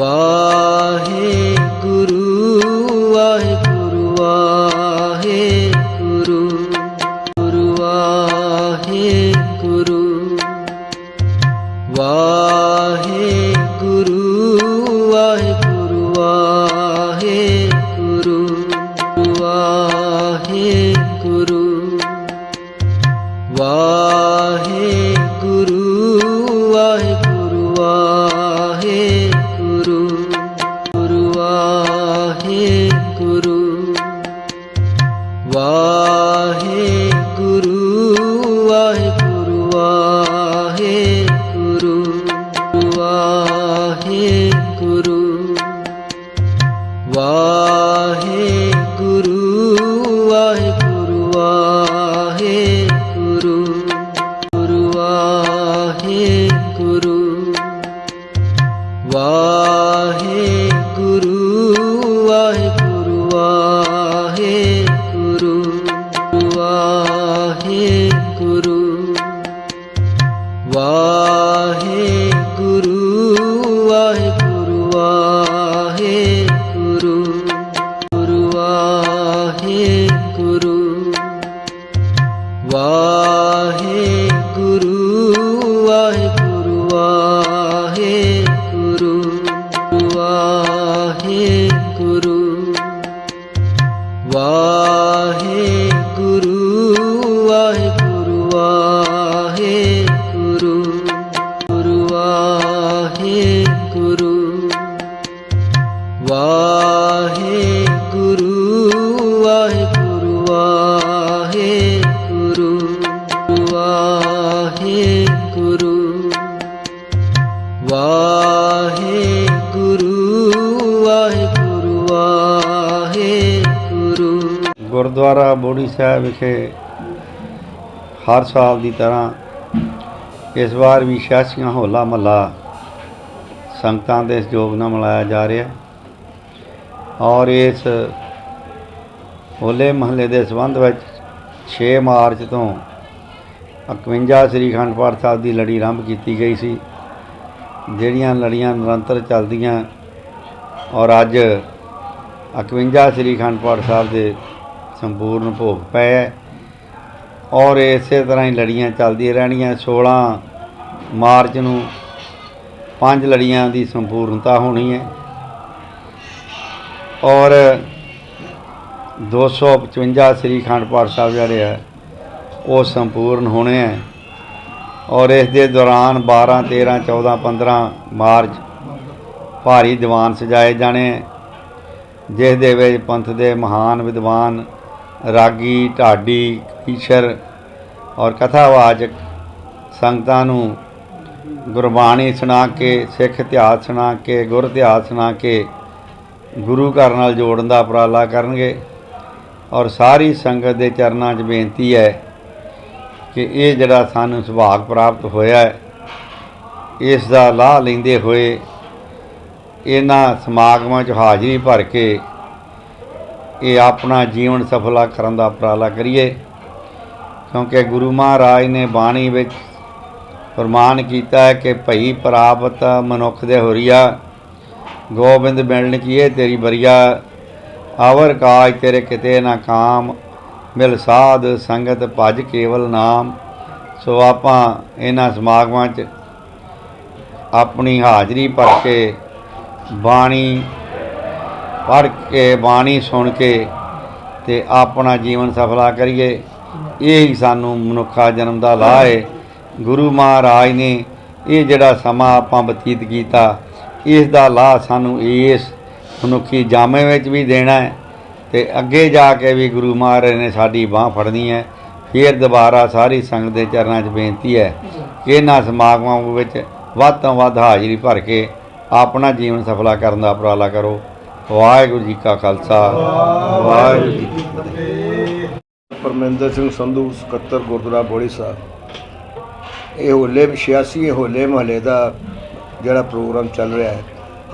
Whoa. वाहे ਵਾਹਿਗੁਰੂ ਵਾਹਿਗੁਰੂ ਵਾਹਿਗੁਰੂ ਵਾਹਿਗੁਰੂ ਵਾਹਿਗੁਰੂ ਵਾਹਿਗੁਰੂ ਵਾਹਿਗੁਰੂ ਵਾਹਿਗੁਰੂ ਗੁਰਦੁਆਰਾ ਬੋੜੀ ਸਾਹਿਬ ਵਿਖੇ ਹਰ ਸਾਲ ਦੀ ਤਰ੍ਹਾਂ ਇਸ ਵਾਰ ਵੀ ਛਿਆਸੀਆਂ ਹੋਲਾ ਮਹੱਲਾ ਸੰਗਤਾਂ ਦੇ ਸਹਿਯੋਗ ਨਾਲ ਮਨਾਇਆ ਜਾ ਰਿਹਾ ਔਰ ਇਸ ਹੋਲੇ ਮਹੱਲੇ ਦੇ ਸੰਬੰਧ ਵਿੱਚ 6 ਮਾਰਚ ਤੋਂ 51 ਸ੍ਰੀ ਅਖੰਡ ਪਾਠ ਸਾਹਿਬ ਦੀ ਲੜੀ ਆਰੰਭ ਕੀਤੀ ਗਈ ਸੀ, ਜਿਹੜੀਆਂ ਲੜੀਆਂ ਨਿਰੰਤਰ ਚੱਲਦੀਆਂ ਔਰ ਅੱਜ 51 ਸ੍ਰੀ ਅਖੰਡ ਪਾਠ ਸਾਹਿਬ ਦੇ ਸੰਪੂਰਨ ਭੋਗ ਪਏ ਹੈ। ਔਰ ਇਸੇ ਤਰ੍ਹਾਂ ਹੀ ਲੜੀਆਂ ਚੱਲਦੀਆਂ ਰਹਿਣੀਆਂ 16 ਮਾਰਚ ਨੂੰ ਪੰਜ ਲੜੀਆਂ ਦੀ ਸੰਪੂਰਨਤਾ ਹੋਣੀ ਹੈ। ਔਰ 255 ਸ੍ਰੀ ਅਖੰਡ ਪਾਠ ਸਾਹਿਬ ਜਿਹੜੇ ਹੈ ਉਹ ਸੰਪੂਰਨ ਹੋਣੇ ਹੈ। ਔਰ ਇਸ ਦੇ ਦੌਰਾਨ 12 13 14 15 ਮਾਰਚ ਭਾਰੀ ਦੀਵਾਨ ਸਜਾਏ ਜਾਣੇ ਹੈ, ਜਿਸ ਦੇ ਵਿੱਚ ਪੰਥ ਦੇ ਮਹਾਨ ਵਿਦਵਾਨ ਰਾਗੀ, ਢਾਡੀ ਈਸ਼ਰ ਔਰ ਕਥਾਵਾਚਕ ਸੰਗਤਾਂ ਨੂੰ ਗੁਰਬਾਣੀ ਸੁਣਾ ਕੇ, ਸਿੱਖ ਇਤਿਹਾਸ ਸੁਣਾ ਕੇ, ਗੁਰ ਇਤਿਹਾਸ ਸੁਣਾ ਕੇ ਗੁਰੂ ਘਰ ਨਾਲ ਜੋੜਨ ਦਾ ਉਪਰਾਲਾ ਕਰਨਗੇ। ਔਰ ਸਾਰੀ ਸੰਗਤ ਦੇ ਚਰਨਾਂ 'ਚ ਬੇਨਤੀ ਹੈ ਕਿ ਇਹ ਜਿਹੜਾ ਸਾਨੂੰ ਸੁਭਾਗ ਪ੍ਰਾਪਤ ਹੋਇਆ ਹੈ, ਇਸ ਦਾ ਲਾਹ ਲੈਂਦੇ ਹੋਏ ਇਹਨਾਂ ਸਮਾਗਮਾਂ 'ਚ ਹਾਜ਼ਰੀ ਭਰ ਕੇ ਇਹ ਆਪਣਾ ਜੀਵਨ ਸਫਲਾ ਕਰਨ ਦਾ ਉਪਰਾਲਾ ਕਰੀਏ। ਕਿਉਂਕਿ ਗੁਰੂ ਮਹਾਰਾਜ ਨੇ ਬਾਣੀ ਵਿੱਚ ਫਰਮਾਨ ਕੀਤਾ ਹੈ ਕਿ ਭਈ ਪ੍ਰਾਪਤ ਮਨੁੱਖ ਦੇ ਹੋਰੀਆ, ਗੋਬਿੰਦ ਮਿਲਣ ਕੀਏ ਤੇਰੀ ਬਰੀਆ ਆਵਰ ਕਾਜ ਤੇਰੇ ਕਿਤੇ ਨਾ ਕਾਮ, ਮਿਲ ਸਾਧ ਸੰਗਤ ਭਜ ਕੇਵਲ ਨਾਮ, ਸੋ ਆਪਾਂ ਇਹਨਾਂ ਸਮਾਗਮਾਂ 'ਚ ਆਪਣੀ ਹਾਜ਼ਰੀ ਭਰ ਕੇ ਬਾਣੀ ਪੜ੍ਹ ਕੇ, ਬਾਣੀ ਸੁਣ ਕੇ ਤੇ ਆਪਣਾ ਜੀਵਨ ਸਫਲਾ ਕਰੀਏ। ਇਹ ਹੀ ਸਾਨੂੰ ਮਨੁੱਖਾ ਜਨਮ ਦਾ ਲਾਹ ਹੈ ਗੁਰੂ ਮਹਾਰਾਜ ਨੇ ਇਹ ਜਿਹੜਾ ਸਮਾਂ ਆਪਾਂ ਬਤੀਤ ਕੀਤਾ ਇਸ ਦਾ ਲਾਹ ਸਾਨੂੰ ਇਸ ਮਨੁੱਖੀ ਜਾਮੇ ਵਿੱਚ ਵੀ ਦੇਣਾ ਹੈ ਤੇ ਅੱਗੇ ਜਾ ਕੇ ਵੀ ਗੁਰੂ ਮਹਾਰਾਜ ਨੇ ਸਾਡੀ ਬਾਹ ਫੜਨੀ ਹੈ ਫਿਰ ਦੁਬਾਰਾ ਸਾਰੀ ਸੰਗਤ ਦੇ ਚਰਨਾਂ 'ਚ ਬੇਨਤੀ ਹੈ ਕਿ ਇਹਨਾਂ ਸਮਾਗਮਾਂ ਵਿੱਚ ਵੱਧ ਤੋਂ ਵੱਧ ਹਾਜ਼ਰੀ ਭਰ ਕੇ ਆਪਣਾ ਜੀਵਨ ਸਫਲਾ ਕਰਨ ਦਾ ਉਪਰਾਲਾ ਕਰੋ। ਵਾਹਿਗੁਰੂ ਜੀ ਕਾ ਖਾਲਸਾ। ਵਾਹਿਗੁਰੂ ਜੀ ਕੀ ਫਤਿਹ। ਪਰਮਿੰਦਰ ਸਿੰਘ ਸੰਧੂ ਸਕੱਤਰ ਗੁਰਦੁਆਰਾ ਬੋੜੀ ਸਾਹਿਬ। ਇਹ ਹੋਲੇ 86 ਹੋਲੇ ਮਹੱਲੇ ਦਾ ਜਿਹੜਾ ਪ੍ਰੋਗਰਾਮ ਚੱਲ ਰਿਹਾ ਹੈ,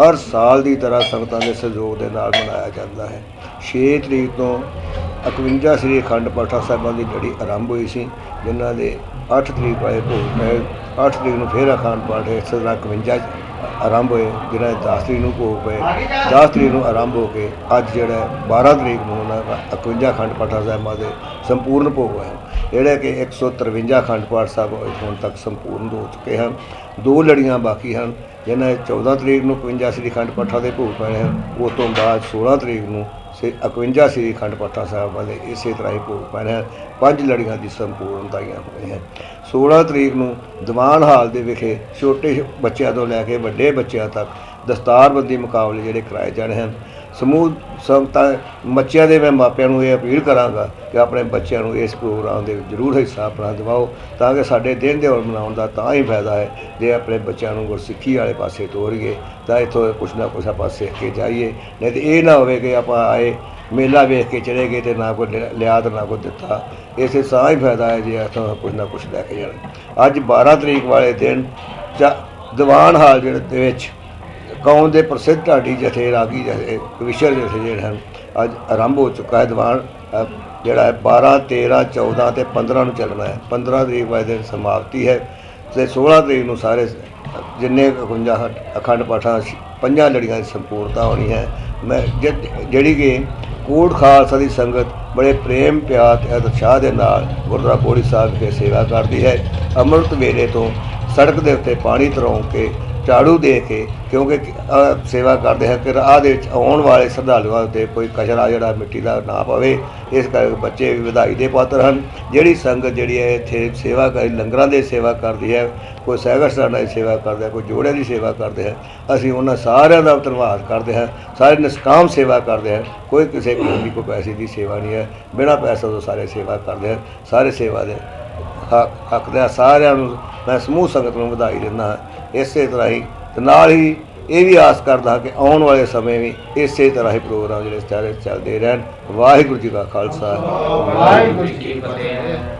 ਹਰ ਸਾਲ ਦੀ ਤਰ੍ਹਾਂ ਸੰਗਤਾਂ ਦੇ ਸਹਿਯੋਗ ਦੇ ਨਾਲ ਮਨਾਇਆ ਜਾਂਦਾ ਹੈ। 6 ਤਰੀਕ ਤੋਂ 51 ਸ੍ਰੀ ਅਖੰਡ ਪਾਠਾ ਸਾਹਿਬਾਂ ਦੀ ਜਿਹੜੀ ਆਰੰਭ ਹੋਈ ਸੀ, ਜਿਨ੍ਹਾਂ ਦੇ 8 ਤਰੀਕ ਵਾਲੇ ਭੋਗ ਪਏ 8 ਤਰੀਕ ਨੂੰ ਫਿਰ ਅਖੰਡ ਪਾਠ ਇਸ ਤਰ੍ਹਾਂ 51 'ਚ ਆਰੰਭ ਹੋਏ ਜਿਹੜਾ 10 ਤਰੀਕ ਨੂੰ ਭੋਗ ਪਏ 10 ਤਰੀਕ ਨੂੰ ਆਰੰਭ ਹੋ ਕੇ ਅੱਜ ਜਿਹੜਾ ਹੈ 12 ਤਰੀਕ ਨੂੰ ਉਹਨਾਂ ਦਾ 51 ਅਖੰਡ ਪਾਠਾ ਸਾਹਿਬਾਂ ਦੇ ਸੰਪੂਰਨ ਭੋਗ ਹੋਏ ਜਿਹੜੇ ਕਿ 153 ਖੰਡ ਪਾਠ ਸਾਹਿਬ ਹੁਣ ਤੱਕ ਸੰਪੂਰਨ ਹੋ ਚੁੱਕੇ ਹਨ। ਦੋ ਲੜੀਆਂ ਬਾਕੀ ਹਨ, ਜਿਨ੍ਹਾਂ ਵਿੱਚ 14 ਤਰੀਕ ਨੂੰ 51 ਸ੍ਰੀ ਅਖੰਡ ਪਾਠਾਂ ਦੇ ਭੋਗ ਪੈਣੇ ਹਨ। ਉਸ ਤੋਂ ਬਾਅਦ 16 ਤਰੀਕ ਨੂੰ ਸੇ 51 ਸ੍ਰੀ ਅਖੰਡ ਪਾਠਾ ਸਾਹਿਬਾਂ ਦੇ ਇਸੇ ਤਰ੍ਹਾਂ ਹੀ ਭੋਗ ਪੈਣਾ ਹੈ ਪੰਜ ਲੜੀਆਂ ਦੀ ਸੰਪੂਰਨਤਾਈਆਂ ਹੋਈਆਂ ਹਨ। 16 ਤਰੀਕ ਨੂੰ ਦੀਵਾਨ ਹਾਲ ਦੇ ਵਿਖੇ ਛੋਟੇ ਬੱਚਿਆਂ ਤੋਂ ਲੈ ਕੇ ਵੱਡੇ ਬੱਚਿਆਂ ਤੱਕ ਦਸਤਾਰਬੰਦੀ ਮੁਕਾਬਲੇ ਜਿਹੜੇ ਕਰਾਏ ਜਾਣੇ ਹਨ। ਸਮੂਹ ਸੰਗਤਾਂ ਬੱਚਿਆਂ ਦੇ ਮੈਂ ਮਾਪਿਆਂ ਨੂੰ ਇਹ ਅਪੀਲ ਕਰਾਂਗਾ ਕਿ ਆਪਣੇ ਬੱਚਿਆਂ ਨੂੰ ਇਸ ਪ੍ਰੋਗਰਾਮ ਦੇ ਵਿੱਚ ਜ਼ਰੂਰ ਹਿੱਸਾ ਆਪਣਾ ਦਿਵਾਓ ਤਾਂ ਕਿ ਸਾਡੇ ਦਿਨ ਦਿਹਾੜ ਮਨਾਉਣ ਦਾ ਤਾਂ ਹੀ ਫਾਇਦਾ ਹੈ, ਜੇ ਆਪਣੇ ਬੱਚਿਆਂ ਨੂੰ ਗੁਰਸਿੱਖੀ ਵਾਲੇ ਪਾਸੇ ਤੋਰੀਏ ਤਾਂ ਇੱਥੋਂ ਕੁਛ ਨਾ ਕੁਛ ਆਪਾਂ ਸਿੱਖ ਕੇ ਜਾਈਏ, ਨਹੀਂ ਤੇ ਇਹ ਨਾ ਹੋਵੇ ਕਿ ਆਪਾਂ ਆਏ ਮੇਲਾ ਵੇਖ ਕੇ ਚਲੇ ਗਏ ਤੇ ਨਾ ਕੋਈ ਲਿਆ- ਲਿਆ ਤੇ ਨਾ ਕੋਈ ਦਿੱਤਾ, ਇਸੇ ਸਾਹ ਹੀ ਫਾਇਦਾ ਹੈ ਜੇ ਇੱਥੋਂ ਕੁਛ ਨਾ ਕੁਛ ਲੈ ਕੇ ਜਾਣਾ। ਅੱਜ 12 ਤਰੀਕ ਵਾਲੇ ਦਿਨ ਚ, ਦੀਵਾਨ ਹਾਲ ਜਿਹੜੇ ਦੇ ਵਿੱਚ ਕੌਮ ਦੇ ਪ੍ਰਸਿੱਧ ਢਾਡੀ ਜਥੇ, ਰਾਗੀ ਜਥੇ ਵਿਸ਼ਰ ਜਥੇ ਜਿਹੜੇ ਹਨ, ਅੱਜ ਆਰੰਭ ਹੋ ਚੁੱਕਾ ਹੈ ਦੀਵਾਨ ਜਿਹੜਾ ਹੈ 12 13 14 ਤੇ 15 ਨੂੰ ਚੱਲਣਾ ਹੈ। 15 ਤਰੀਕ ਵਾਲੇ ਦਿਨ ਸਮਾਪਤੀ ਹੈ ਤੇ 16 ਤਰੀਕ ਨੂੰ ਸਾਰੇ ਜਿੰਨੇ 51 ਅਖੰਡ ਪਾਠਾਂ ਸ਼- ਪੰਜਾਂ ਲੜੀਆਂ ਦੀ ਸੰਪੂਰਨਤਾ ਹੋਣੀ ਹੈ। ਮੈਂ ਜਿਹੜੀ ਕਿ ਕੋਟ ਖਾਲਸਾ ਦੀ ਸੰਗਤ ਬੜੇ ਪ੍ਰੇਮ, ਪਿਆਰ ਤੇ ਉਤਸ਼ਾਹ ਦੇ ਨਾਲ ਗੁਰਦੁਆਰਾ ਬੋੜੀ ਸਾਹਿਬ ਵਿਖੇ ਸੇਵਾ ਕਰਦੀ ਹੈ। ਅੰਮ੍ਰਿਤ ਵੇਲੇ ਤੋਂ ਸੜਕ ਦੇ ਉੱਤੇ ਪਾਣੀ ਤਰੋਂ ਕੇ ਝਾੜੂ ਦੇ ਕੇ ਕਿਉਂਕਿ ਅ, ਸੇਵਾ ਕਰਦੇ ਹਾਂ ਕਿ ਰਾਹ ਦੇ ਵਿੱਚ ਆਉਣ ਵਾਲੇ ਸ਼ਰਧਾਲੂਆਂ ਉੱਤੇ ਕੋਈ ਕਚਰਾ ਜਿਹੜਾ ਮਿੱਟੀ ਦਾ ਨਾ ਪਵੇ ਇਸ ਕਰਕੇ ਬੱਚੇ ਵੀ ਵਧਾਈ ਦੇ ਪਾਤਰ ਹਨ। ਜਿਹੜੀ ਸੰਗਤ ਜਿਹੜੀ ਹੈ ਇੱਥੇ ਸੇਵਾ ਕਰ ਲੰਗਰਾਂ ਦੀ ਸੇਵਾ ਕਰਦੀ ਹੈ ਕੋਈ ਸਹਿਬਰ ਸਰਾਣਾ ਦੀ ਸੇਵਾ ਕਰਦਾ ਹੈ, ਕੋਈ ਜੋੜਿਆਂ ਦੀ ਸੇਵਾ ਕਰਦੇ ਹੈ ਅਸੀਂ ਉਹਨਾਂ ਸਾਰਿਆਂ ਦਾ ਧੰਨਵਾਦ ਕਰਦੇ ਹਾਂ ਸਾਰੇ ਨਿਸ਼ਕਾਮ ਸੇਵਾ ਕਰਦੇ ਹਾਂ ਕੋਈ ਕਿਸੇ ਕਿਸਮ ਦੀ ਕੋਈ ਪੈਸੇ ਦੀ ਸੇਵਾ ਨਹੀਂ ਹੈ ਬਿਨਾਂ ਪੈਸੇ ਤੋਂ ਸਾਰੇ ਸੇਵਾ ਕਰਦੇ ਹਨ ਸਾਰੇ ਸੇਵਾ ਦੇ ਹੱਕ ਹੱਕਦਾਰ ਸਾਰਿਆਂ ਨੂੰ ਮੈਂ ਸਮੂਹ ਸੰਗਤ ਨੂੰ ਵਧਾਈ ਦਿੰਦਾ ਹਾਂ। ਇਸੇ ਤਰ੍ਹਾਂ ਹੀ ਤੇ ਨਾਲ ਹੀ ਇਹ ਵੀ ਆਸ ਕਰਦਾ ਕਿ ਆਉਣ ਵਾਲੇ ਸਮੇਂ ਵੀ ਇਸੇ ਤਰ੍ਹਾਂ ਹੀ ਪ੍ਰੋਗਰਾਮ ਜਿਹੜੇ ਚੱਲਦੇ ਰਹਿਣ। ਵਾਹਿਗੁਰੂ ਜੀ ਕਾ ਖਾਲਸਾ। ਵਾਹਿਗੁਰੂ ਜੀ ਕੀ ਫਤਿਹ।